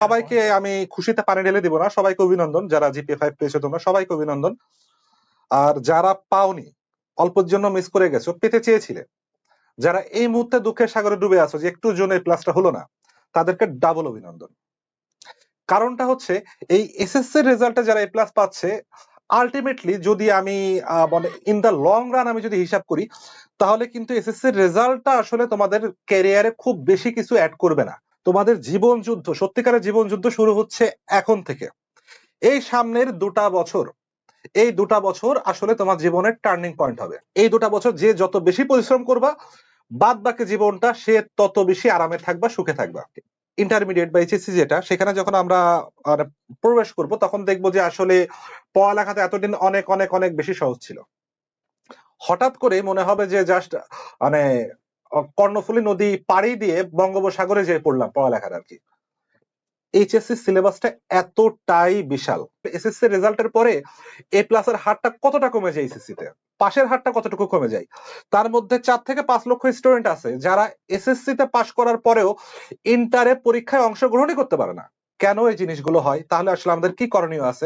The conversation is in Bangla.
সবাইকে আমি খুশিতে পানি ঢেলে দিব না, সবাইকে অভিনন্দন, যারা জিপি ফাইভ পেয়েছ তোমরা সবাইকে অভিনন্দন। আর যারা পাওনি, অল্পের জন্য মিস করে গেছো, পেতে চেয়েছিলে। যারা এই মুহূর্তে দুঃখের সাগরে ডুবে আছো যে একটু জন্য এই প্লাসটা হলো না, তাদেরকে ডাবল অভিনন্দন। কারণটা হচ্ছে, এই এসএসসি রেজাল্টে যারা এ প্লাস পাচ্ছে আলটিমেটলি যদি আমি মানে ইন দা লং রান আমি যদি হিসাব করি, তাহলে কিন্তু এসএসসি রেজাল্টটা আসলে তোমাদের ক্যারিয়ারে খুব বেশি কিছু অ্যাড করবে না। তোমাদের জীবন যুদ্ধ, সত্যিকারের জীবন যুদ্ধ শুরু হচ্ছে এখন থেকে। এই সামনের দুটা বছর, এই দুটা বছর আসলে তোমার জীবনের টার্নিং পয়েন্ট হবে। এই দুটা বছর যে যত বেশি পরিশ্রম করবা বাদ বাকি জীবনটা সে তত বেশি আরামে থাকবা, সুখে থাকবা। ইন্টারমিডিয়েট বা এইচএসসি যেটা, সেখানে যখন আমরা প্রবেশ করব, তখন দেখব যে আসলে পড়ালেখাতে এতদিন অনেক অনেক অনেক বেশি সহজ ছিল। হঠাৎ করে মনে হবে যে জাস্ট মানে কর্ণফুলী নদী পাড়ি দিয়ে বঙ্গোপসাগরে যেয়ে পড়লাম পড়ালেখার আর কি। এইচএসসি সিলেবাসটা এতটাই বিশাল। এসএসসি রেজাল্টের পরে এ প্লাসের হারটা কতটা কমে যায় এসএসসি তে? পাশের হারটা কতটুকু কমে যায়? তার মধ্যে চার থেকে পাঁচ লক্ষ স্টুডেন্ট আছে যারা এসএসসি তে পাশ করার পরেও ইন্টারে পরীক্ষায় অংশগ্রহণই করতে পারে না। কেন এই জিনিসগুলো হয়? তাহলে আসলে আমাদের কি করণীয় আছে?